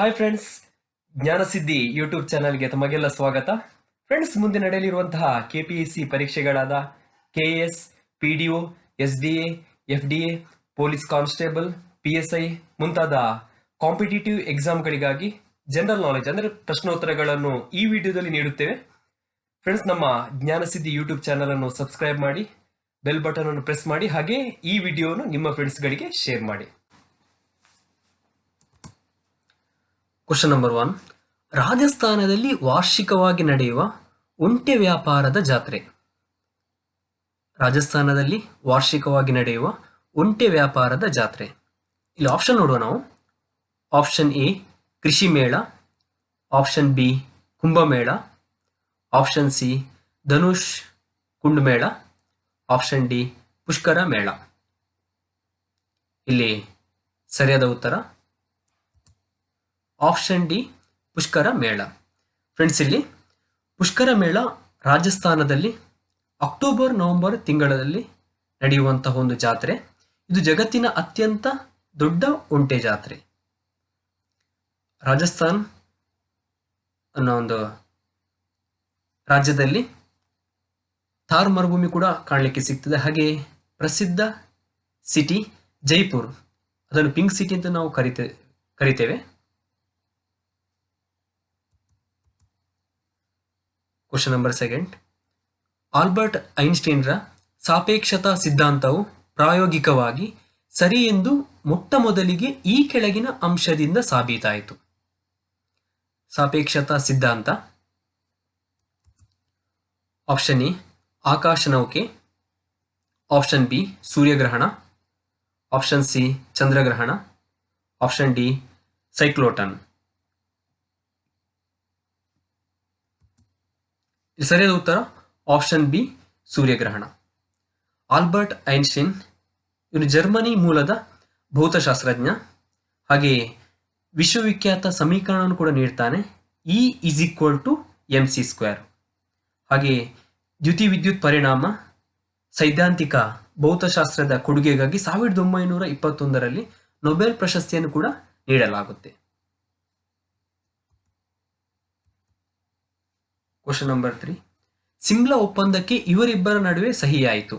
Hi friends ಜ್ಞಾನಸಿದ್ಧಿ YouTube ಚಾನಲ್ಗೆ ತಮಗೆಲ್ಲ ಸ್ವಾಗತ. ಫ್ರೆಂಡ್ಸ್ ಮುಂದೆ ನಡೆಯಲಿರುವಂತಹ K P S C ಪರೀಕ್ಷೆಗಳಾದ K S P D O S D A F D A police constable P S I ಮುಂತಾದ competitive ಎಕ್ಸಾಮ್ಗಳಿಗಾಗಿ general knowledge ಅಂದರೆ ಪ್ರಶ್ನೋತ್ತರಗಳನ್ನು ಈ ವಿಡಿಯೋದಲ್ಲಿ ನೀಡುತ್ತೇವೆ. ಫ್ರೆಂಡ್ಸ್ ನಮ್ಮ ಜ್ಞಾನಸಿದ್ಧಿ ಯೂಟ್ಯೂಬ್ ಚಾನಲ್ ಅನ್ನು ಸಬ್ಸ್ಕ್ರೈಬ್ ಮಾಡಿ ಬೆಲ್ ಬಟನ್ ಅನ್ನು ಪ್ರೆಸ್ ಮಾಡಿ, ಹಾಗೆ ಈ ವಿಡಿಯೋನು ನಿಮ್ಮ ಫ್ರೆಂಡ್ಸ್ಗಳಿಗೆ ಶೇರ್ ಮಾಡಿ. ಕ್ವಶನ್ ನಂಬರ್ ಒನ್ ರಾಜಸ್ಥಾನದಲ್ಲಿ ವಾರ್ಷಿಕವಾಗಿ ನಡೆಯುವ ಒಂಟೆ ವ್ಯಾಪಾರದ ಜಾತ್ರೆ. ರಾಜಸ್ಥಾನದಲ್ಲಿ ವಾರ್ಷಿಕವಾಗಿ ನಡೆಯುವ ಒಂಟೆ ವ್ಯಾಪಾರದ ಜಾತ್ರೆ. ಇಲ್ಲಿ ಆಪ್ಷನ್ ನೋಡುವ ನಾವು. ಆಪ್ಷನ್ ಎ ಕೃಷಿ ಮೇಳ. Option B Kumbh Mela option C Dhanush ಕುಂಡಮೇಳ ಆಪ್ಷನ್ ಡಿ ಪುಷ್ಕರ ಮೇಳ. ಇಲ್ಲಿ ಸರಿಯಾದ ಉತ್ತರ ಆಪ್ಷನ್ ಡಿ, ಪುಷ್ಕರ ಮೇಳ. ಫ್ರೆಂಡ್ಸ್ ಇಲ್ಲಿ ಪುಷ್ಕರ ಮೇಳ ರಾಜಸ್ಥಾನದಲ್ಲಿ ಅಕ್ಟೋಬರ್, ನವೆಂಬರ್ ತಿಂಗಳಲ್ಲಿ ನಡೆಯುವಂತಹ ಒಂದು ಜಾತ್ರೆ. ಇದು ಜಗತ್ತಿನ ಅತ್ಯಂತ ದೊಡ್ಡ ಒಂಟೆ ಜಾತ್ರೆ. ರಾಜಸ್ಥಾನ್ ಅನ್ನೋ ಒಂದು ರಾಜ್ಯದಲ್ಲಿ ಥಾರ್ ಮರುಭೂಮಿ ಕೂಡ ಕಾಣಲಿಕ್ಕೆ ಸಿಗ್ತದೆ. ಹಾಗೆ ಪ್ರಸಿದ್ಧ ಸಿಟಿ ಜೈಪುರ್. ಅದನ್ನು ಪಿಂಕ್ ಸಿಟಿ ಅಂತ ನಾವು ಕರಿತೇ, ಕರಿತೇವೆ. ಕ್ವಶನ್ ನಂಬರ್ ಸೆಕೆಂಡ್ ಆಲ್ಬರ್ಟ್ ಐನ್ಸ್ಟೈನ್ರ ಸಾಪೇಕ್ಷತಾ ಸಿದ್ಧಾಂತವು ಪ್ರಾಯೋಗಿಕವಾಗಿ ಸರಿ ಎಂದು ಮೊಟ್ಟ ಮೊದಲಿಗೆ ಈ ಕೆಳಗಿನ ಅಂಶದಿಂದ ಸಾಬೀತಾಯಿತು. ಸಾಪೇಕ್ಷತಾ ಸಿದ್ಧಾಂತ. ಆಪ್ಷನ್ ಎ ಆಕಾಶನೌಕೆ ಆಪ್ಷನ್ ಬಿ ಸೂರ್ಯಗ್ರಹಣ. ಆಪ್ಷನ್ ಸಿ ಚಂದ್ರಗ್ರಹಣ. ಆಪ್ಷನ್ ಡಿ ಸೈಕ್ಲೋಟನ್ ಇಲ್ಲಿ ಸರಿಯಾದ ಉತ್ತರ? ಆಪ್ಷನ್ ಬಿ ಸೂರ್ಯಗ್ರಹಣ. ಆಲ್ಬರ್ಟ್ ಐನ್ಸ್ಟೈನ್ ಇವನು ಜರ್ಮನಿ ಮೂಲದ ಭೌತಶಾಸ್ತ್ರಜ್ಞ. ಹಾಗೆ ವಿಶ್ವವಿಖ್ಯಾತ ಸಮೀಕರಣವನ್ನು ಕೂಡ ನೀಡ್ತಾನೆ. E is equal to M C square ಹಾಗೆ ದ್ಯುತಿ ವಿದ್ಯುತ್ ಪರಿಣಾಮ ಸೈದ್ಧಾಂತಿಕ ಭೌತಶಾಸ್ತ್ರದ ಕೊಡುಗೆಗಾಗಿ ಸಾವಿರದ ಒಂಬೈನೂರ ಇಪ್ಪತ್ತೊಂದರಲ್ಲಿ ನೊಬೆಲ್ ಪ್ರಶಸ್ತಿಯನ್ನು ಕೂಡ ನೀಡಲಾಗುತ್ತೆ. ಕ್ವಶನ್ ನಂಬರ್ ತ್ರೀ ಸಿಮ್ಲಾ ಒಪ್ಪಂದಕ್ಕೆ ಇವರಿಬ್ಬರ ನಡುವೆ ಸಹಿ ಆಯಿತು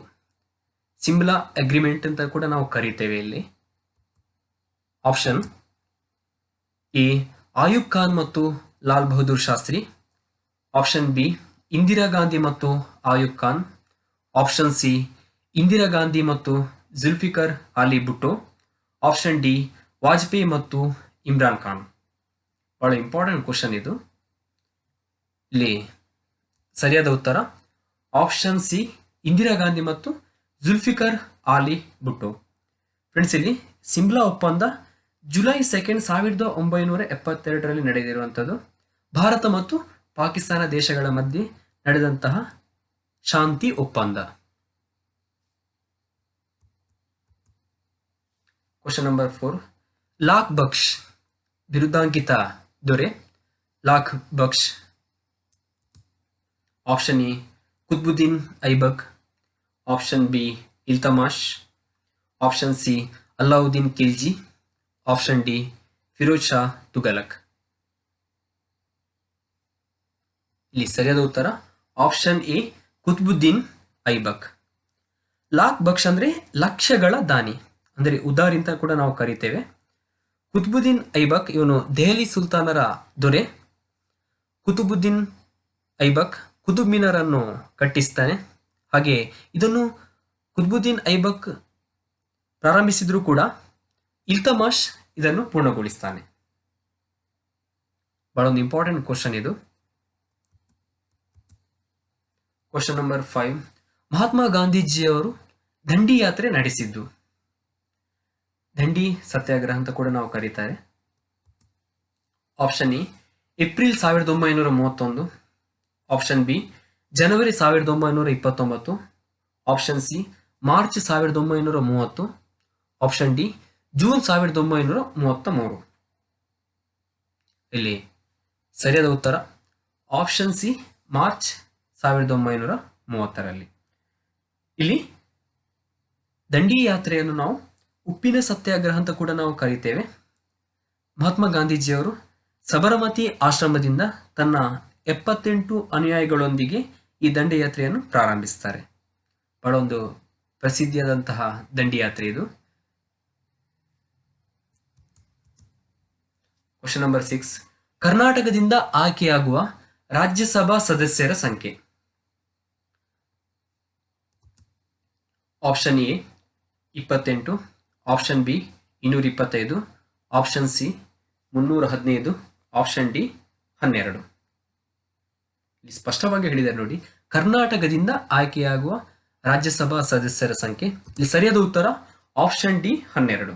ಸಿಮ್ಲಾ ಅಗ್ರಿಮೆಂಟ್ ಅಂತ ಕೂಡ ನಾವು ಕರಿತೇವೆ ಇಲ್ಲಿ. ಆಪ್ಷನ್ ಎ ಆಯುಬ್ ಖಾನ್ ಮತ್ತು ಲಾಲ್ ಬಹದ್ದೂರ್ ಶಾಸ್ತ್ರಿ ಆಪ್ಷನ್ ಬಿ ಇಂದಿರಾ ಗಾಂಧಿ ಮತ್ತು ಆಯುಬ್ ಖಾನ್ ಆಪ್ಷನ್ ಸಿ ಇಂದಿರಾ ಗಾಂಧಿ ಮತ್ತು ಜುಲ್ಫಿಕರ್ ಅಲಿ ಭುಟ್ಟೋ ಆಪ್ಷನ್ ಡಿ ವಾಜಪೇಯಿ ಮತ್ತು ಇಮ್ರಾನ್ ಖಾನ್ ಬಹಳ ಇಂಪಾರ್ಟೆಂಟ್ ಕ್ವಶನ್ ಇದು. ಇಲ್ಲಿ ಸರಿಯಾದ ಉತ್ತರ. ಆಪ್ಷನ್ ಸಿ ಇಂದಿರಾ ಗಾಂಧಿ ಮತ್ತು ಜುಲ್ಫಿಕರ್ ಆಲಿ ಬುಟ್ಟು ಫ್ರೆಂಡ್ಸ್ ಇಲ್ಲಿ ಸಿಮ್ಲಾ ಒಪ್ಪಂದ ಜುಲೈ ಸೆಕೆಂಡ್ ಸಾವಿರದ ಒಂಬೈನೂರ ಎಪ್ಪತ್ತೆರಡರಲ್ಲಿ ನಡೆದಿರುವಂಥದ್ದು. ಭಾರತ ಮತ್ತು ಪಾಕಿಸ್ತಾನ ದೇಶಗಳ ಮಧ್ಯೆ ನಡೆದಂತಹ ಶಾಂತಿ ಒಪ್ಪಂದ. Question number four Lakh Baksh, ಬಿರುದಾಂಕಿತ ದೊರೆ. Lakh Baksh option A Qutbuddin Aibak option B Iltamash. Option C Alauddin Khilji option D Firoz Shah Tughlaq ಇಲ್ಲಿ ಸರಿಯಾದ ಉತ್ತರ ಆಪ್ಷನ್ ಎ ಕುತ್ಬುದ್ದೀನ್ ಐಬಕ್ ಲಾಕ್ ಬಕ್ಷ್ ಅಂದ್ರೆ ಲಕ್ಷಗಳ ದಾನಿ. ಅಂದರೆ ಉದಾರಿ ಅಂತ ಕೂಡ ನಾವು ಕರಿತೇವೆ. ಕುತ್ಬುದ್ದೀನ್ ಐಬಕ್ ಇವನು ದೆಹಲಿ ಸುಲ್ತಾನರ ದೊರೆ. ಕುತುಬುದ್ದೀನ್ ಐಬಕ್ ಕುತುಬ್ ಮಿನಾರ್ ಅನ್ನು ಕಟ್ಟಿಸ್ತಾನೆ. ಹಾಗೆ ಇದನ್ನು ಕುತ್ಬುದ್ದೀನ್ ಐಬಕ್ ಪ್ರಾರಂಭಿಸಿದ್ರು ಕೂಡ ಇಲ್ತಮಾಷ್ ಇದನ್ನು ಪೂರ್ಣಗೊಳಿಸ್ತಾನೆ. ಬಹಳ ಒಂದು ಇಂಪಾರ್ಟೆಂಟ್ ಕ್ವಶನ್ ಇದು. ಕ್ವಶನ್ ನಂಬರ್ ಫೈವ್ ಮಹಾತ್ಮ ಗಾಂಧೀಜಿಯವರು ದಂಡಿ ಯಾತ್ರೆ ನಡೆಸಿದ್ದು. ದಂಡಿ ಸತ್ಯಾಗ್ರಹ ಅಂತ ಕೂಡ ನಾವು ಕರೀತಾರೆ. ಆಪ್ಷನ್ ಇ ಏಪ್ರಿಲ್ ಸಾವಿರದ ಒಂಬೈನೂರ ಮೂವತ್ತೊಂದು. ಆಪ್ಷನ್ ಬಿ ಜನವರಿ ಸಾವಿರದ ಒಂಬೈನೂರ ಇಪ್ಪತ್ತೊಂಬತ್ತು. ಆಪ್ಷನ್ ಸಿ ಮಾರ್ಚ್ ಸಾವಿರದ ಒಂಬೈನೂರ ಮೂವತ್ತು. ಆಪ್ಷನ್ ಡಿ ಜೂನ್ ಸಾವಿರದ ಒಂಬೈನೂರ ಮೂವತ್ತ ಮೂರು ಇಲ್ಲಿ ಸರಿಯಾದ ಉತ್ತರ. ಆಪ್ಷನ್ ಸಿ ಮಾರ್ಚ್ ಸಾವಿರದ ಒಂಬೈನೂರ ಮೂವತ್ತರಲ್ಲಿ. ಇಲ್ಲಿ ದಂಡಿ ಯಾತ್ರೆಯನ್ನು ನಾವು ಉಪ್ಪಿನ ಸತ್ಯಾಗ್ರಹ ಅಂತ ಕೂಡ ನಾವು ಕರಿತೇವೆ. ಮಹಾತ್ಮ ಗಾಂಧೀಜಿಯವರು ಸಬರಮತಿ ಆಶ್ರಮದಿಂದ ತನ್ನ ಎಪ್ಪತ್ತೆಂಟು ಅನುಯಾಯಿಗಳೊಂದಿಗೆ ಈ ದಂಡಯಾತ್ರೆಯನ್ನು ಪ್ರಾರಂಭಿಸ್ತಾರೆ ಬಹಳ ಒಂದು ಪ್ರಸಿದ್ಧಿಯಾದಂತಹ ದಂಡಿಯಾತ್ರೆ ಇದು. ಕ್ವಶನ್ ನಂಬರ್ ಸಿಕ್ಸ್ ಕರ್ನಾಟಕದಿಂದ ಆಯ್ಕೆಯಾಗುವ ರಾಜ್ಯಸಭಾ ಸದಸ್ಯರ ಸಂಖ್ಯೆ. ಆಪ್ಷನ್ ಎ ಇಪ್ಪತ್ತೆಂಟು. ಆಪ್ಷನ್ ಬಿ ಇನ್ನೂರ ಇಪ್ಪತ್ತೈದು. ಆಪ್ಷನ್ ಸಿ ಮುನ್ನೂರ ಹದಿನೈದು. ಆಪ್ಷನ್ ಡಿ ಹನ್ನೆರಡು. ಇಲ್ಲಿ ಸ್ಪಷ್ಟವಾಗಿ ಹೇಳಿದ್ದಾರೆ ನೋಡಿ, ಕರ್ನಾಟಕದಿಂದ ಆಯ್ಕೆಯಾಗುವ ರಾಜ್ಯಸಭಾ ಸದಸ್ಯರ ಸಂಖ್ಯೆ. ಇಲ್ಲಿ ಸರಿಯಾದ ಉತ್ತರ ಆಪ್ಷನ್ ಡಿ ಹನ್ನೆರಡು.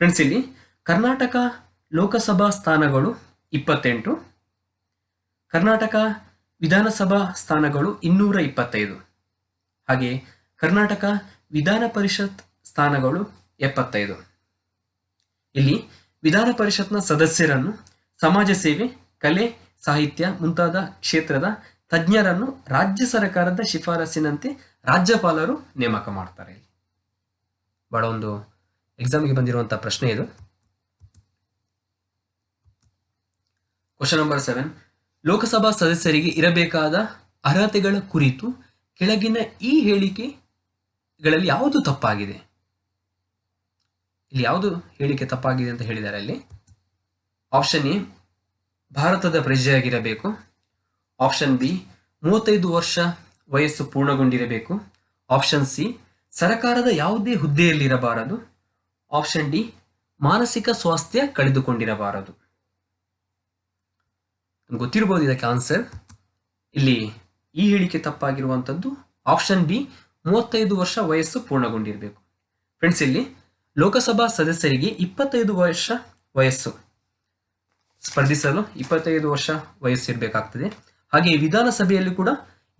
ಫ್ರೆಂಡ್ಸ್ ಇಲ್ಲಿ ಕರ್ನಾಟಕ ಲೋಕಸಭಾ ಸ್ಥಾನಗಳು ಇಪ್ಪತ್ತೆಂಟು, ಕರ್ನಾಟಕ ವಿಧಾನಸಭಾ ಸ್ಥಾನಗಳು ಇನ್ನೂರ ಇಪ್ಪತ್ತೈದು. ಹಾಗೆ ಕರ್ನಾಟಕ ವಿಧಾನ ಪರಿಷತ್ ಸ್ಥಾನಗಳು ಎಪ್ಪತ್ತೈದು. ಇಲ್ಲಿ ವಿಧಾನ ಪರಿಷತ್ನ ಸದಸ್ಯರನ್ನು ಸಮಾಜ ಸೇವೆ, ಕಲೆ ಸಾಹಿತ್ಯ ಮುಂತಾದ ಕ್ಷೇತ್ರದ ತಜ್ಞರನ್ನು ರಾಜ್ಯ ಸರ್ಕಾರದ ಶಿಫಾರಸಿನಂತೆ ರಾಜ್ಯಪಾಲರು ನೇಮಕ ಮಾಡ್ತಾರೆ ಬಹಳ ಒಂದು ಎಕ್ಸಾಮ್ಗೆ ಬಂದಿರುವಂತಹ ಪ್ರಶ್ನೆ ಇದು. ಕ್ವಶನ್ ನಂಬರ್ ಸೆವೆನ್ ಲೋಕಸಭಾ ಸದಸ್ಯರಿಗೆ ಇರಬೇಕಾದ ಅರ್ಹತೆಗಳ ಕುರಿತು ಕೆಳಗಿನ ಈ ಹೇಳಿಕೆಗಳಲ್ಲಿ ಯಾವುದು ತಪ್ಪಾಗಿದೆ? ಇಲ್ಲಿ ಯಾವುದು ಹೇಳಿಕೆ ತಪ್ಪಾಗಿದೆ ಅಂತ ಹೇಳಿದಾರೆ ಅಲ್ಲಿ? ಆಪ್ಷನ್ ಎ ಭಾರತದ ಪ್ರಜೆಯಾಗಿರಬೇಕು. ಆಪ್ಷನ್ ಬಿ ಮೂವತ್ತೈದು ವರ್ಷ ವಯಸ್ಸು ಪೂರ್ಣಗೊಂಡಿರಬೇಕು. ಆಪ್ಷನ್ ಸಿ ಸರಕಾರದ ಯಾವುದೇ ಹುದ್ದೆಯಲ್ಲಿರಬಾರದು. ಆಪ್ಷನ್ ಡಿ ಮಾನಸಿಕ ಸ್ವಾಸ್ಥ್ಯ ಕಳೆದುಕೊಂಡಿರಬಾರದು. ಗೊತ್ತಿರಬಹುದು ಇದಕ್ಕೆ ಆನ್ಸರ್ ಇಲ್ಲಿ ಈ ಹೇಳಿಕೆ ತಪ್ಪಾಗಿರುವಂಥದ್ದು ಆಪ್ಷನ್ ಬಿ ಮೂವತ್ತೈದು ವರ್ಷ ವಯಸ್ಸು ಪೂರ್ಣಗೊಂಡಿರಬೇಕು. ಫ್ರೆಂಡ್ಸ್ ಇಲ್ಲಿ ಲೋಕಸಭಾ ಸದಸ್ಯರಿಗೆ ಇಪ್ಪತ್ತೈದು ವರ್ಷ ವಯಸ್ಸು. ಸ್ಪರ್ಧಿಸಲು ಇಪ್ಪತ್ತೈದು ವರ್ಷ ವಯಸ್ಸಿರಬೇಕಾಗ್ತದೆ. ಹಾಗೆ ವಿಧಾನಸಭೆಯಲ್ಲಿ ಕೂಡ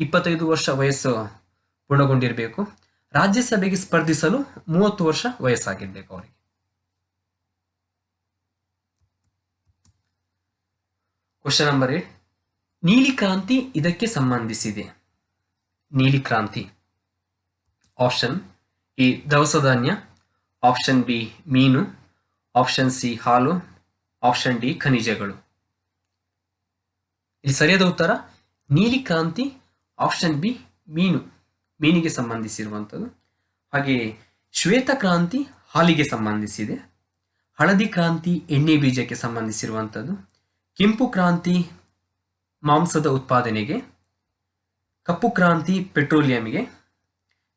ಇಪ್ಪತ್ತೈದು ವರ್ಷ ವಯಸ್ಸು ಪೂರ್ಣಗೊಂಡಿರಬೇಕು. ರಾಜ್ಯಸಭೆಗೆ ಸ್ಪರ್ಧಿಸಲು ಮೂವತ್ತು ವರ್ಷ ವಯಸ್ಸಾಗಿರ್ಬೇಕು ಅವರಿಗೆ. ಕ್ವಶನ್ ನಂಬರ್ ಏಟ್ ನೀಲಿ ಕ್ರಾಂತಿ ಇದಕ್ಕೆ ಸಂಬಂಧಿಸಿದೆ. ನೀಲಿ ಕ್ರಾಂತಿ ಆಪ್ಷನ್ ಎ, ದವಸ ಧಾನ್ಯ. ಆಪ್ಷನ್ ಬಿ, ಮೀನು. ಆಪ್ಷನ್ ಸಿ, ಹಾಲು. ಆಪ್ಷನ್ ಡಿ ಖನಿಜಗಳು. ಇಲ್ಲಿ ಸರಿಯಾದ ಉತ್ತರ ನೀಲಿ ಕ್ರಾಂತಿ ಆಪ್ಷನ್ ಬಿ ಮೀನು. ಮೀನಿಗೆ ಸಂಬಂಧಿಸಿರುವಂಥದ್ದು. ಹಾಗೆ ಶ್ವೇತ ಕ್ರಾಂತಿ ಹಾಲಿಗೆ ಸಂಬಂಧಿಸಿದೆ. ಹಳದಿ ಕ್ರಾಂತಿ, ಎಣ್ಣೆ ಬೀಜಕ್ಕೆ ಸಂಬಂಧಿಸಿರುವಂಥದ್ದು. ಕೆಂಪು ಕ್ರಾಂತಿ, ಮಾಂಸದ ಉತ್ಪಾದನೆಗೆ. ಕಪ್ಪು ಕ್ರಾಂತಿ, ಪೆಟ್ರೋಲಿಯಂಗೆ.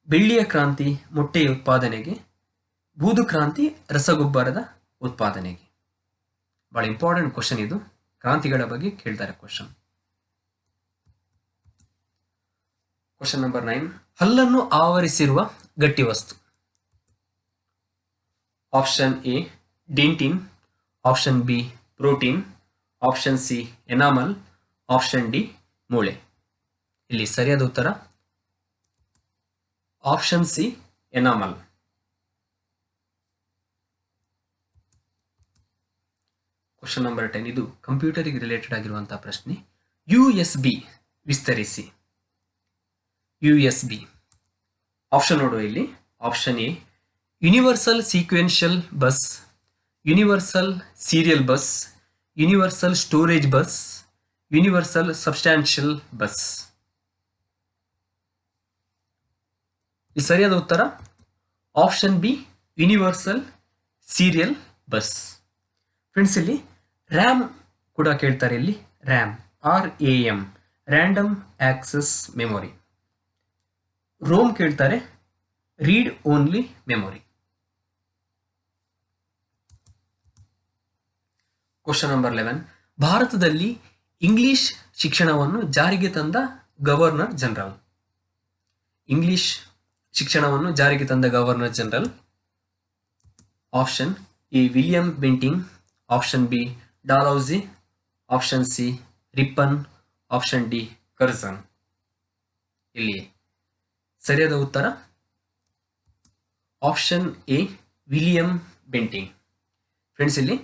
ಬೆಳ್ಳಿಯ ಕ್ರಾಂತಿ, ಮೊಟ್ಟೆಯ ಉತ್ಪಾದನೆಗೆ. ಬೂದು ಕ್ರಾಂತಿ, ರಸಗೊಬ್ಬರದ ಉತ್ಪಾದನೆಗೆ. ಬಹಳ ಇಂಪಾರ್ಟೆಂಟ್ ಕ್ವಶನ್ ಇದು. ಕ್ರಾಂತಿಗಳ ಬಗ್ಗೆ ಕೇಳ್ತಾರೆ ಕ್ವಶನ್ ಕ್ವಶನ್ ನಂಬರ್ ನೈನ್ ಹಲ್ಲನ್ನು ಆವರಿಸಿರುವ ಗಟ್ಟಿ ವಸ್ತು. Option A dentin option B protein option C enamel option D ಮೂಳೆ ಇಲ್ಲಿ ಸರಿಯಾದ ಉತ್ತರ. Option C enamel question number ten ಇದು ಕಂಪ್ಯೂಟರಿಗೆ ರಿಲೇಟೆಡ್ ಆಗಿರುವಂತಹ ಪ್ರಶ್ನೆ. ಯು ಎಸ್ ಬಿ ವಿಸ್ತರಿಸಿ. ಯು ಎಸ್ ಬಿ ಆಪ್ಷನ್ ನೋಡುವ ಇಲ್ಲಿ. Option A universal sequential bus universal serial bus universal storage bus universal substantial bus ಸರಿಯಾದ ಉತ್ತರ? Option B universal serial bus friends ಇಲ್ಲಿ ರ್ಯಾಮ್ ಕೂಡ ಕೇಳ್ತಾರೆ ಇಲ್ಲಿ. RAM. R A M random access memory ROM ಕೇಳ್ತಾರೆ. Read only memory. Question number eleven. ಭಾರತದಲ್ಲಿ English ಶಿಕ್ಷಣವನ್ನು ಜಾರಿಗೆ ತಂದ ಗವರ್ನರ್ ಜನರಲ್. ಇಂಗ್ಲಿಷ್ ಶಿಕ್ಷಣವನ್ನು ಜಾರಿಗೆ ತಂದ governor general. Option A William Bentinck. Option B Dalhousie option C, Ripon, option D Curzon ಇಲ್ಲಿ ಸರಿಯಾದ ಉತ್ತರ? Option A, William Bentinck. Friends, ಇಲ್ಲಿ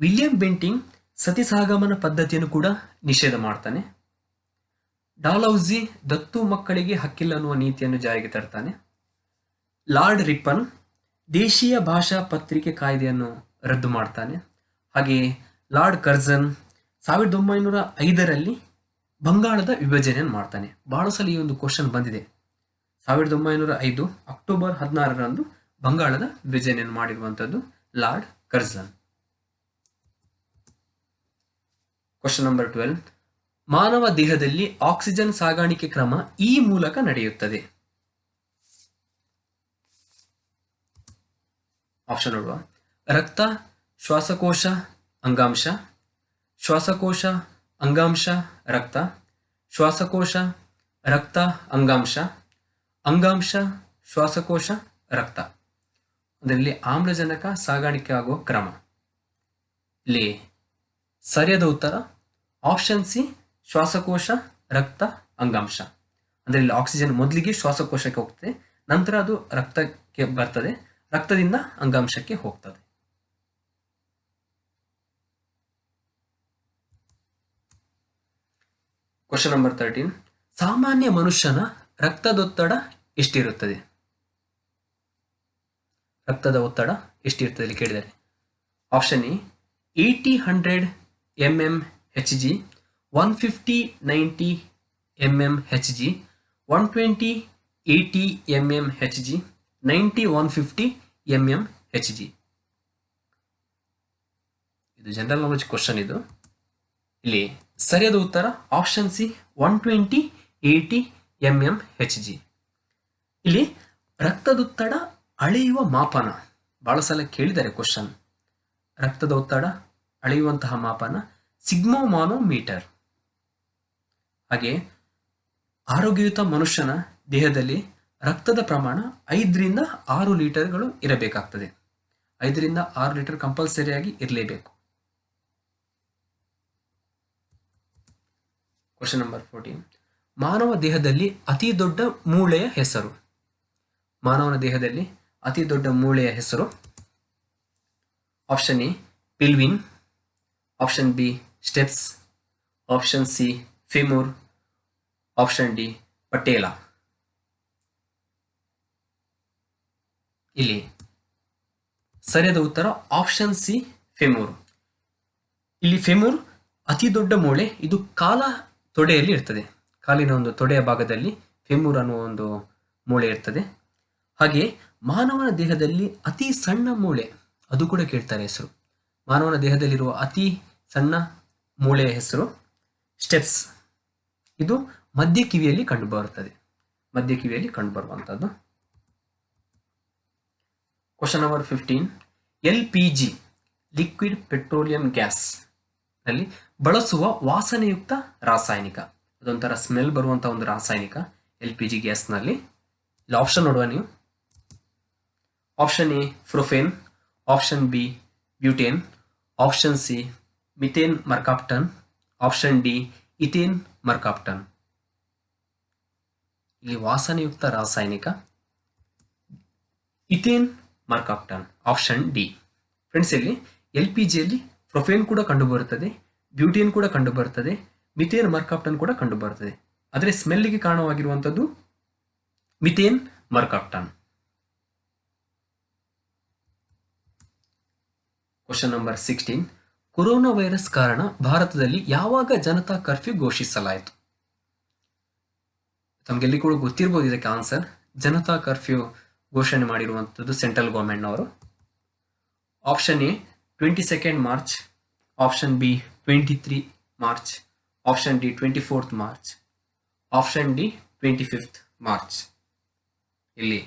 ವಿಲಿಯಂ ಬೆಂಟಿಂಗ್ ಸತಿಸಾಗಮನ ಪದ್ಧತಿಯನ್ನು ಕೂಡ ನಿಷೇಧ ಮಾಡ್ತಾನೆ. ಡಾಲೌಸಿ ದತ್ತು ಮಕ್ಕಳಿಗೆ ಹಕ್ಕಿಲ್ಲ ಅನ್ನುವ ನೀತಿಯನ್ನು ಜಾರಿಗೆ ತರ್ತಾನೆ. ಲಾರ್ಡ್ ರಿಪ್ಪನ್ ದೇಶೀಯ ಭಾಷಾ ಪತ್ರಿಕೆ ಕಾಯ್ದೆಯನ್ನು ರದ್ದು ಮಾಡ್ತಾನೆ. ಹಾಗೆ ಲಾರ್ಡ್ ಕರ್ಜನ್ ಸಾವಿರದ ಒಂಬೈನೂರ ಐದರಲ್ಲಿ ಬಂಗಾಳದ ವಿಭಜನೆಯನ್ನು ಮಾಡ್ತಾನೆ. ಬಹಳ ಸಲ ಈ ಒಂದು ಕ್ವಶನ್ ಬಂದಿದೆ. ಸಾವಿರದ ಒಂಬೈನೂರ ಐದು ಅಕ್ಟೋಬರ್ ಹದಿನಾರರಂದು ಬಂಗಾಳದ ವಿಭಜನೆಯನ್ನು ಮಾಡಿರುವಂಥದ್ದು Lord Curzon. Question number twelve ಮಾನವ ದೇಹದಲ್ಲಿ ಆಕ್ಸಿಜನ್ ಸಾಗಾಣಿಕೆ ಕ್ರಮ ಈ ಮೂಲಕ ನಡೆಯುತ್ತದೆ. ಆಪ್ಷನ್ ನೋಡುವ ರಕ್ತ, ಶ್ವಾಸಕೋಶ ಅಂಗಾಂಶ, ಶ್ವಾಸಕೋಶ, ಅಂಗಾಂಶ, ರಕ್ತ, ಶ್ವಾಸಕೋಶ, ರಕ್ತ, ಅಂಗಾಂಶ ಅಂಗಾಂಶ, ಶ್ವಾಸಕೋಶ, ರಕ್ತ. ಅದರಲ್ಲಿ ಆಮ್ಲಜನಕ, ಸಾಗಾಣಿಕೆ ಆಗುವ ಕ್ರಮ. ಇಲ್ಲಿ ಸರಿಯಾದ ಉತ್ತರ, ಆಪ್ಷನ್ ಸಿ, ಶ್ವಾಸಕೋಶ, ರಕ್ತ, ಅಂಗಾಂಶ. ಅಂದರೆ ಇಲ್ಲಿ ಆಕ್ಸಿಜನ್ ಮೊದಲಿಗೆ ಶ್ವಾಸಕೋಶಕ್ಕೆ ಹೋಗ್ತದೆ, ನಂತರ ಅದು ರಕ್ತಕ್ಕೆ ಬರ್ತದೆ, ರಕ್ತದಿಂದ ಅಂಗಾಂಶಕ್ಕೆ ಹೋಗ್ತದೆ. ಕ್ವಶನ್ ನಂಬರ್ ತರ್ಟೀನ್ ಸಾಮಾನ್ಯ ಮನುಷ್ಯನ ರಕ್ತದೊತ್ತಡ ಎಷ್ಟಿರುತ್ತದೆ? ರಕ್ತದ ಒತ್ತಡ ಎಷ್ಟಿರ್ತದೆ ಇಲ್ಲಿ ಕೇಳಿದರೆ option A eighty hundred M M H G one fifty ninety M M H G one twenty eighty M M H G ninety one fifty M M H G ಇದು general knowledge question ಇದು. ಇಲ್ಲಿ ಸರಿಯಾದ ಉತ್ತರ? Option C one twenty eighty M M H G ಇಲ್ಲಿ ರಕ್ತದೊತ್ತಡ ಅಳೆಯುವ ಮಾಪನ. ಬಹಳ ಸಲ ಕೇಳಿದ್ದಾರೆ ಕ್ವಶನ್ ರಕ್ತದ ಒತ್ತಡ ಅಳೆಯುವಂತಹ ಮಾಪನ ಸಿಗ್ಮೋ ಸಿಗ್ಮೋಮಾನೋಮೀಟರ್ ಹಾಗೆ ಆರೋಗ್ಯಯುತ ಮನುಷ್ಯನ ದೇಹದಲ್ಲಿ ರಕ್ತದ ಪ್ರಮಾಣ ಐದರಿಂದ ಆರು ಲೀಟರ್ಗಳು ಇರಬೇಕಾಗ್ತದೆ. ಐದರಿಂದ ಆರು ಲೀಟರ್ ಕಂಪಲ್ಸರಿಯಾಗಿ ಇರಲೇಬೇಕು. ಕ್ವಶನ್ ನಂಬರ್ ಫೋರ್ಟೀನ್ ಮಾನವ ದೇಹದಲ್ಲಿ ಅತಿ ದೊಡ್ಡ ಮೂಳೆಯ ಹೆಸರು. ಮಾನವನ ದೇಹದಲ್ಲಿ ಅತಿ ದೊಡ್ಡ ಮೂಳೆಯ ಹೆಸರು. Option A pelvis option B stapes option C femur option D patella ಇಲ್ಲಿ ಸರಿಯಾದ ಉತ್ತರ ಆಪ್ಷನ್ ಸಿ ಫೆಮೂರ್ ಇಲ್ಲಿ ಫೆಮೂರ್ ಅತಿ ದೊಡ್ಡ ಮೂಳೆ, ಇದು ಕಾಲ ತೊಡೆಯಲ್ಲಿ ಇರ್ತದೆ. ಕಾಲಿನ ಒಂದು ತೊಡೆಯ ಭಾಗದಲ್ಲಿ ಫೆಮೂರ್ ಅನ್ನುವ ಒಂದು ಮೂಳೆ ಇರ್ತದೆ. ಹಾಗೆ ಮಾನವನ ದೇಹದಲ್ಲಿ ಅತಿ ಸಣ್ಣ ಮೂಳೆ, ಅದು ಕೂಡ ಕೇಳ್ತಾರೆ ಹೆಸರು. ಮಾನವನ ದೇಹದಲ್ಲಿರುವ ಅತಿ ಸಣ್ಣ ಮೂಳೆಯ ಹೆಸರು ಸ್ಟೆಪ್ಸ್. ಇದು ಮಧ್ಯ ಕಿವಿಯಲ್ಲಿ ಕಂಡುಬರುತ್ತದೆ. ಮಧ್ಯ ಕಿವಿಯಲ್ಲಿ ಕಂಡುಬರುವಂಥದ್ದು. Question number fifteen L P G liquid petroleum ಗ್ಯಾಸ್ನಲ್ಲಿ ಬಳಸುವ ವಾಸನೆಯುಕ್ತ ರಾಸಾಯನಿಕ. ಅದೊಂಥರ ಸ್ಮೆಲ್ ಬರುವಂತ ಒಂದು ರಾಸಾಯನಿಕ ಎಲ್ ಪಿ ಜಿ ಗ್ಯಾಸ್ನಲ್ಲಿ ಇಲ್ಲಿ ಆಪ್ಷನ್ ನೋಡುವ ನೀವು. Option A propane option B butane option C methane mercaptan option D ethane mercaptan ಇಲ್ಲಿ ವಾಸನೆಯುಕ್ತ ರಾಸಾಯನಿಕ ethane mercaptan option D friends ಇಲ್ಲಿ ಎಲ್ ಪಿ ಜಿಯಲ್ಲಿ ಪ್ರೊಫೇನ್ ಕೂಡ ಕಂಡುಬರುತ್ತದೆ. ಬ್ಯೂಟೇನ್ ಕೂಡ ಕಂಡುಬರುತ್ತದೆ ಮಿಥೇನ್ ಮರ್ಕಾಪ್ಟನ್ ಕೂಡ ಕಂಡುಬರುತ್ತದೆ ಆದರೆ ಸ್ಮೆಲ್ಲಿಗೆ ಕಾರಣವಾಗಿರುವಂಥದ್ದು methane mercaptan. Question number sixteen corona virus ಕಾರಣ ಭಾರತದಲ್ಲಿ ಯಾವಾಗ ಜನತಾ ಕರ್ಫ್ಯೂ ಘೋಷಿಸಲಾಯಿತು? ತಮಗೆಲ್ಲಿ ಕೂಡ ಗೊತ್ತಿರ್ಬೋದು ಇದಕ್ಕೆ ಆನ್ಸರ್ ಜನತಾ ಕರ್ಫ್ಯೂ ಘೋಷಣೆ ಮಾಡಿರುವಂಥದ್ದು central ಗೌರ್ಮೆಂಟ್ನವರು option A twenty second March three March option D twenty fourth March option D twenty fifth March ಇಲ್ಲಿ.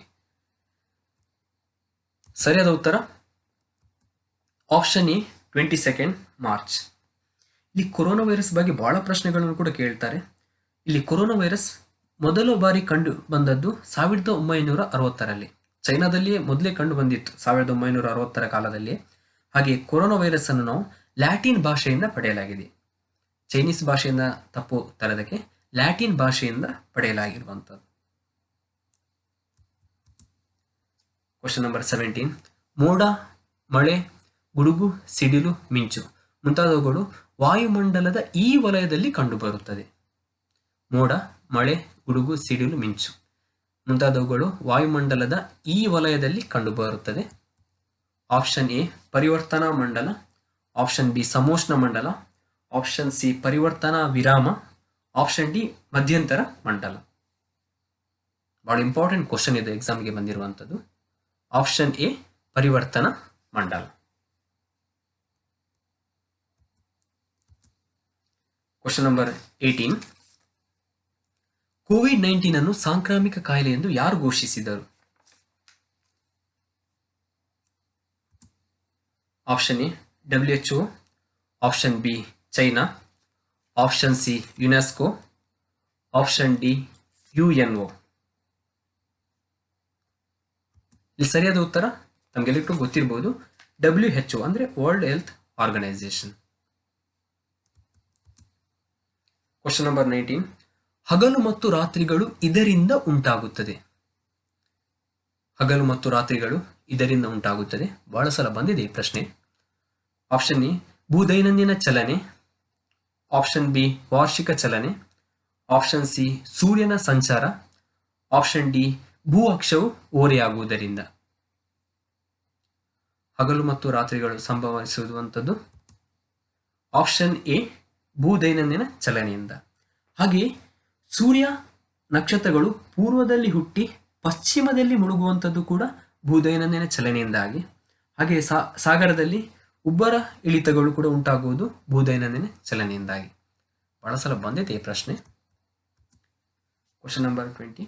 ಸರಿಯಾದ ಉತ್ತರ? Option A twenty second March ಇಲ್ಲಿ ಕೊರೋನಾ ವೈರಸ್ ಬಗ್ಗೆ ಬಹಳ ಪ್ರಶ್ನೆಗಳನ್ನು ಕೂಡ ಕೇಳ್ತಾರೆ. ಇಲ್ಲಿ ಕೊರೋನಾ ವೈರಸ್ ಮೊದಲ ಬಾರಿ ಕಂಡು ಬಂದದ್ದು ಸಾವಿರದ ಒಂಬೈನೂರ ಅರವತ್ತರಲ್ಲಿ. ಚೈನಾದಲ್ಲಿಯೇ ಮೊದಲೇ ಕಂಡು ಬಂದಿತ್ತು ಸಾವಿರದ ಒಂಬೈನೂರ ಅರವತ್ತರ ಕಾಲದಲ್ಲಿ. ಹಾಗೆ ಕೊರೋನಾ ವೈರಸ್ ಅನ್ನು ನಾವು ಲ್ಯಾಟಿನ್ ಭಾಷೆಯಿಂದ ಪಡೆಯಲಾಗಿದೆ. ಚೈನೀಸ್ ಭಾಷೆಯಿಂದ ತಪ್ಪು ತರದಕ್ಕೆ ಲ್ಯಾಟಿನ್ ಭಾಷೆಯಿಂದ ಪಡೆಯಲಾಗಿರುವಂಥದ್ದು. ಕ್ವಶನ್ ನಂಬರ್ ಸೆವೆಂಟೀನ್ ಮೋಡ, ಮಳೆ, ಗುಡುಗು, ಸಿಡಿಲು, ಮಿಂಚು ಮುಂತಾದವುಗಳು ವಾಯುಮಂಡಲದ ಈ ವಲಯದಲ್ಲಿ ಕಂಡುಬರುತ್ತದೆ. ಮೋಡ, ಮಳೆ, ಗುಡುಗು, ಸಿಡಿಲು, ಮಿಂಚು ಮುಂತಾದವುಗಳು ವಾಯುಮಂಡಲದ ಈ ವಲಯದಲ್ಲಿ ಕಂಡುಬರುತ್ತದೆ. ಆಪ್ಷನ್ ಎ ಪರಿವರ್ತನಾ ಮಂಡಲ. ಆಪ್ಷನ್ ಬಿ ಸಮೋಷ್ಣ ಮಂಡಲ ಆಪ್ಷನ್ ಸಿ ಪರಿವರ್ತನಾ ವಿರಾಮ ಆಪ್ಷನ್ ಡಿ ಮಧ್ಯಂತರ ಮಂಡಲ ಬಹಳ ಇಂಪಾರ್ಟೆಂಟ್ ಕ್ವಶನ್ ಇದೆ ಎಕ್ಸಾಮ್ಗೆ ಬಂದಿರುವಂಥದ್ದು. ಆಪ್ಷನ್ ಎ ಪರಿವರ್ತನಾ ಮಂಡಲ question number eighteen Covid nineteen ಅನ್ನು ಸಾಂಕ್ರಾಮಿಕ ಕಾಯಿಲೆ ಎಂದು ಯಾರು ಘೋಷಿಸಿದರು? Option A O option B China option C UNESCO option D U N O ಇಲ್ಲಿ ಸರಿಯಾದ ಉತ್ತರ ನಮಗೆಲ್ಲರಿಗೂ ಗೊತ್ತಿರಬಹುದು ಡಬ್ಲ್ಯೂ ಹೆಚ್ ಒ ಅಂದ್ರೆ world health organisation question number nineteen ಹಗಲು ಮತ್ತು ರಾತ್ರಿಗಳು ಇದರಿಂದ ಉಂಟಾಗುತ್ತದೆ. ಹಗಲು ಮತ್ತು ರಾತ್ರಿಗಳು ಇದರಿಂದ ಉಂಟಾಗುತ್ತದೆ. ಬಹಳ ಸಲ ಬಂದಿದೆ ಈ ಪ್ರಶ್ನೆ. ಆಪ್ಷನ್ ಎ ಭೂದೈನಂದಿನ ಚಲನೆ. ಆಪ್ಷನ್ ಬಿ ವಾರ್ಷಿಕ ಚಲನೆ. ಆಪ್ಷನ್ ಸಿ ಸೂರ್ಯನ ಸಂಚಾರ. ಆಪ್ಷನ್ ಡಿ ಭೂ ಅಕ್ಷವು ಓರೆಯಾಗುವುದರಿಂದ. ಹಗಲು ಮತ್ತು ರಾತ್ರಿಗಳು ಸಂಭವಿಸುವಂಥದ್ದು ಆಪ್ಷನ್ ಎ ಭೂದೈನಂದಿನ ಚಲನೆಯಿಂದ. ಹಾಗೆ ಸೂರ್ಯ ನಕ್ಷತ್ರಗಳು ಪೂರ್ವದಲ್ಲಿ ಹುಟ್ಟಿ ಪಶ್ಚಿಮದಲ್ಲಿ ಮುಳುಗುವಂಥದ್ದು ಕೂಡ ಭೂದೈನಂದಿನ ಚಲನೆಯಿಂದಾಗಿ. ಹಾಗೆ ಸಾಗರದಲ್ಲಿ ಉಬ್ಬರ ಇಳಿತಗಳು ಕೂಡ ಉಂಟಾಗುವುದು ಭೂದೈನಂದಿನ ಚಲನೆಯಿಂದಾಗಿ. ಬಹಳ ಸಲ ಬಂದಿದೆ ಈ ಪ್ರಶ್ನೆ. ಕ್ವಶನ್ ನಂಬರ್ ಟ್ವೆಂಟಿ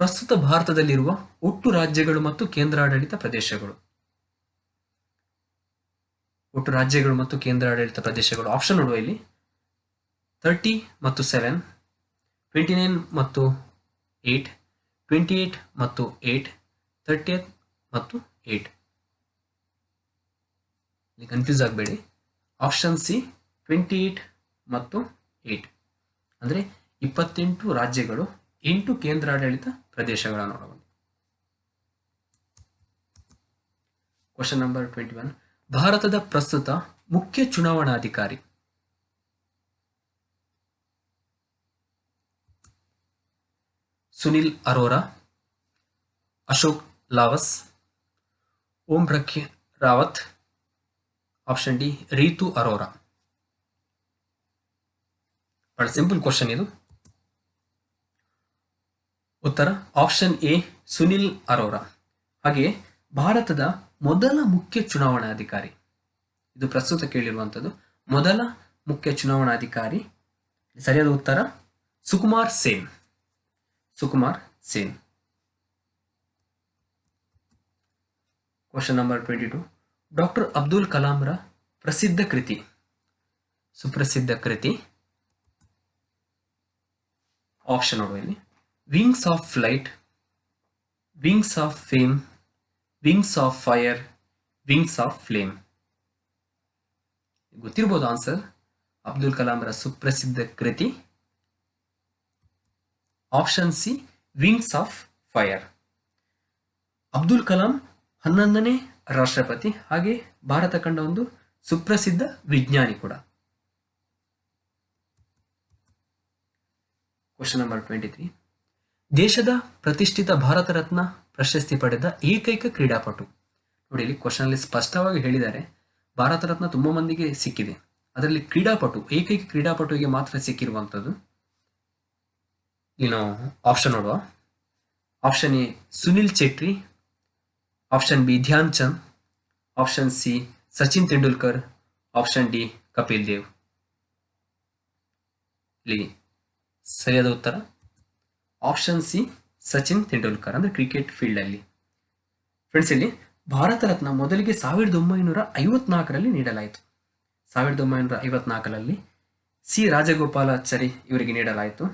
ಪ್ರಸ್ತುತ ಭಾರತದಲ್ಲಿರುವ ಒಟ್ಟು ರಾಜ್ಯಗಳು ಮತ್ತು ಕೇಂದ್ರಾಡಳಿತ ಪ್ರದೇಶಗಳು. ಒಟ್ಟು ರಾಜ್ಯಗಳು ಮತ್ತು ಕೇಂದ್ರಾಡಳಿತ ಪ್ರದೇಶಗಳು. ಆಪ್ಷನ್ ನೋಡುವ ಇಲ್ಲಿ. ತರ್ಟಿ ಮತ್ತು ಸೆವೆನ್ ಟ್ವೆಂಟಿ ನೈನ್ ಮತ್ತು ಏಯ್ಟ್ ಟ್ವೆಂಟಿ ಏಯ್ಟ್ ಮತ್ತು ಏಯ್ಟ್ ತರ್ಟಿ ಮತ್ತು ಏಯ್ಟ್ ಇಲ್ಲಿ ಕನ್ಫ್ಯೂಸ್ ಆಗಬೇಡಿ. ಆಪ್ಷನ್ ಸಿ ಟ್ವೆಂಟಿ ಏಯ್ಟ್ ಮತ್ತು ಏಯ್ಟ್ ಅಂದರೆ ಇಪ್ಪತ್ತೆಂಟು ರಾಜ್ಯಗಳು, ಎಂಟು ಕೇಂದ್ರಾಡಳಿತ ನೋಡಬಹುದು ಕ್ವಶನ್ ನಂಬರ್ ಟ್ವೆಂಟಿ ಒನ್ ಭಾರತದ ಪ್ರಸ್ತುತ ಮುಖ್ಯ ಚುನಾವಣಾಧಿಕಾರಿ. ಸುನಿಲ್ ಅರೋರಾ, ಅಶೋಕ್ ಲಾವಸ್, ಓಂ ರಾವತ್ ಆಪ್ಷನ್ ಡಿ ರೀತು ಅರೋರಾ ಬಹಳ ಸಿಂಪಲ್ ಕ್ವಶನ್ ಇದು. ಉತ್ತರ ಆಪ್ಷನ್ ಎ ಸುನಿಲ್ ಅರೋರಾ ಹಾಗೆ ಭಾರತದ ಮೊದಲ ಮುಖ್ಯ ಚುನಾವಣಾಧಿಕಾರಿ. ಇದು ಪ್ರಸ್ತುತ ಕೇಳಿರುವಂಥದ್ದು ಮೊದಲ ಮುಖ್ಯ ಚುನಾವಣಾಧಿಕಾರಿ. ಸರಿಯಾದ ಉತ್ತರ, Sukumar Sen. Sukumar Sen. Question number twenty two doctor Abdul ಕಲಾಂರ ಪ್ರಸಿದ್ಧ ಕೃತಿ. ಸುಪ್ರಸಿದ್ಧ ಕೃತಿ. ಆಪ್ಷನ್ ನೋಡುವ ಇಲ್ಲಿ. Wings of flight wings of fame wings of fire wings of flame ಗೊತ್ತಿರ್ಬೋದು ಆನ್ಸರ್ ಅಬ್ದುಲ್ ಕಲಾಂರ ಸುಪ್ರಸಿದ್ಧ ಕೃತಿ. Option C wings of fire Abdul Kalam ಹನ್ನೊಂದನೇ ರಾಷ್ಟ್ರಪತಿ ಹಾಗೆ ಭಾರತ ಕಂಡ ಒಂದು ಸುಪ್ರಸಿದ್ಧ ವಿಜ್ಞಾನಿ ಕೂಡ. ಕ್ವಶನ್ ನಂಬರ್ ಟ್ವೆಂಟಿ ತ್ರೀ ದೇಶದ ಪ್ರತಿಷ್ಠಿತ ಭಾರತ ರತ್ನ ಪ್ರಶಸ್ತಿ ಪಡೆದ ಏಕೈಕ ಕ್ರೀಡಾಪಟು. ನೋಡಿ, ಇಲ್ಲಿ ಕ್ವಶನ್ ಅಲ್ಲಿ ಸ್ಪಷ್ಟವಾಗಿ ಹೇಳಿದ್ದಾರೆ, ಭಾರತ ರತ್ನ ತುಂಬಾ ಮಂದಿಗೆ ಸಿಕ್ಕಿದೆ. ಅದರಲ್ಲಿ ಕ್ರೀಡಾಪಟು, ಏಕೈಕ ಕ್ರೀಡಾಪಟುವಿಗೆ ಮಾತ್ರ ಸಿಕ್ಕಿರುವಂಥದ್ದು ಇಲ್ಲಿ ಆಪ್ಷನ್ ನೋಡುವ. Option A, Sunil Chhetri option Dhyan Chand option C Sachin Tendulkar option D Kapil Dev ಇಲ್ಲಿ ಸರಿಯಾದ ಉತ್ತರ? ಆಪ್ಷನ್ ಸಿ ಸಚಿನ್ ತೆಂಡೂಲ್ಕರ್ ಅಂದ್ರೆ ಕ್ರಿಕೆಟ್ ಫೀಲ್ಡ್ ಅಲ್ಲಿ. ಫ್ರೆಂಡ್ಸ್ ಇಲ್ಲಿ ಭಾರತ ರತ್ನ ಮೊದಲಿಗೆ ಸಾವಿರದ ಒಂಬೈನೂರ ಐವತ್ನಾಲ್ಕರಲ್ಲಿ ನೀಡಲಾಯಿತು. ಸಾವಿರದ ಒಂಬೈನೂರ ಐವತ್ನಾಲ್ಕರಲ್ಲಿ ಸಿ ರಾಜಗೋಪಾಲಾಚಾರಿ ಇವರಿಗೆ ನೀಡಲಾಯಿತು.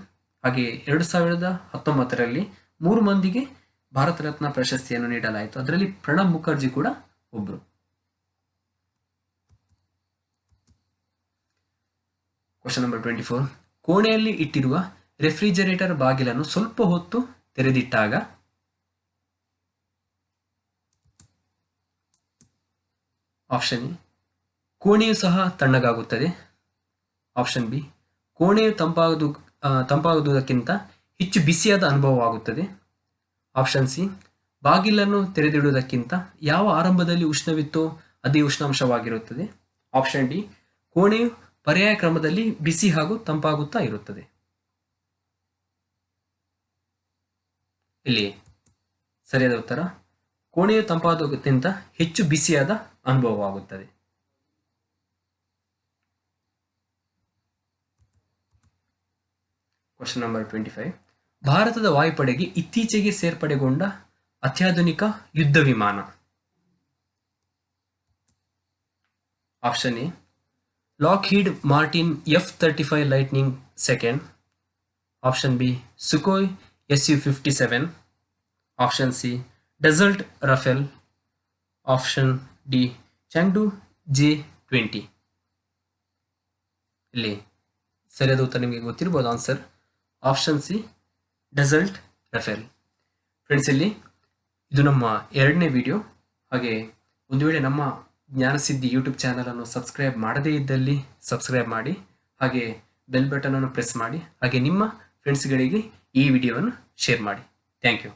ಹಾಗೆ ಎರಡು ಸಾವಿರದ ಹತ್ತೊಂಬತ್ತರಲ್ಲಿ ಮೂರು ಮಂದಿಗೆ ಭಾರತ ರತ್ನ ಪ್ರಶಸ್ತಿಯನ್ನು ನೀಡಲಾಯಿತು. ಅದರಲ್ಲಿ ಪ್ರಣಬ್ ಮುಖರ್ಜಿ ಕೂಡ ಒಬ್ರು. ಕ್ವಶನ್ ನಂಬರ್ ಟ್ವೆಂಟಿ ಫೋರ್ ಕೋಣೆಯಲ್ಲಿ ಇಟ್ಟಿರುವ ರೆಫ್ರಿಜರೇಟರ್ ಬಾಗಿಲನ್ನು ಸ್ವಲ್ಪ ಹೊತ್ತು ತೆರೆದಿಟ್ಟಾಗ ಆಪ್ಷನ್ ಎ, ಕೋಣೆಯು ಸಹ ತಣ್ಣಗಾಗುತ್ತದೆ. ಆಪ್ಷನ್ ಬಿ, ಕೋಣೆಯು ತಂಪಾಗದು ತಂಪಾಗುವುದಕ್ಕಿಂತ ಹೆಚ್ಚು ಬಿಸಿಯಾದ ಅನುಭವವಾಗುತ್ತದೆ. ಆಪ್ಷನ್ ಸಿ ಬಾಗಿಲನ್ನು ತೆರೆದಿಡುವುದಕ್ಕಿಂತ ಯಾವ ಆರಂಭದಲ್ಲಿ ಉಷ್ಣವಿತ್ತೋ ಅದೇ ಉಷ್ಣಾಂಶವಾಗಿರುತ್ತದೆ. ಆಪ್ಷನ್ ಡಿ ಕೋಣೆಯು ಪರ್ಯಾಯ ಕ್ರಮದಲ್ಲಿ ಬಿಸಿ ಹಾಗೂ ತಂಪಾಗುತ್ತಾ ಇರುತ್ತದೆ. ಇಲ್ಲಿ ಸರಿಯಾದ ಉತ್ತರ, ಕೋಣೆಯು ತಂಪಾದಕ್ಕಿಂತ ಹೆಚ್ಚು ಬಿಸಿಯಾದ ಅನುಭವವಾಗುತ್ತದೆ. ಕ್ವಶನ್ ನಂಬರ್ ಟ್ವೆಂಟಿ ಫೈವ್ ಭಾರತದ ವಾಯುಪಡೆಗೆ ಇತ್ತೀಚೆಗೆ ಸೇರ್ಪಡೆಗೊಂಡ ಅತ್ಯಾಧುನಿಕ ಯುದ್ಧ ವಿಮಾನ. Option A Lockheed Martin F thirty five Lightning second option B Sukhoi S U fifty seven option C Dassault Rafale option D Chengdu J twenty ಇಲ್ಲಿ ಸರಿಯಾದ ಉತ್ತರ ನಿಮಗೆ ಗೊತ್ತಿರ್ಬೋದು answer. Option C Dassault Rafale friends ಇಲ್ಲಿ ಇದು ನಮ್ಮ ಎರಡನೇ video ಹಾಗೆ ಒಂದು ವೇಳೆ ನಮ್ಮ ಜ್ಞಾನಸಿದ್ಧಿ ಯೂಟ್ಯೂಬ್ ಚಾನಲನ್ನು ಸಬ್ಸ್ಕ್ರೈಬ್ ಮಾಡದೇ ಇದ್ದಲ್ಲಿ ಸಬ್ಸ್ಕ್ರೈಬ್ ಮಾಡಿ, ಹಾಗೆ ಬೆಲ್ ಬಟನನ್ನು ಪ್ರೆಸ್ ಮಾಡಿ, ಹಾಗೆ ನಿಮ್ಮ ಫ್ರೆಂಡ್ಸ್ಗಳಿಗೆ ಈ ವಿಡಿಯೋವನ್ನು ಶೇರ್ ಮಾಡಿ. Thank you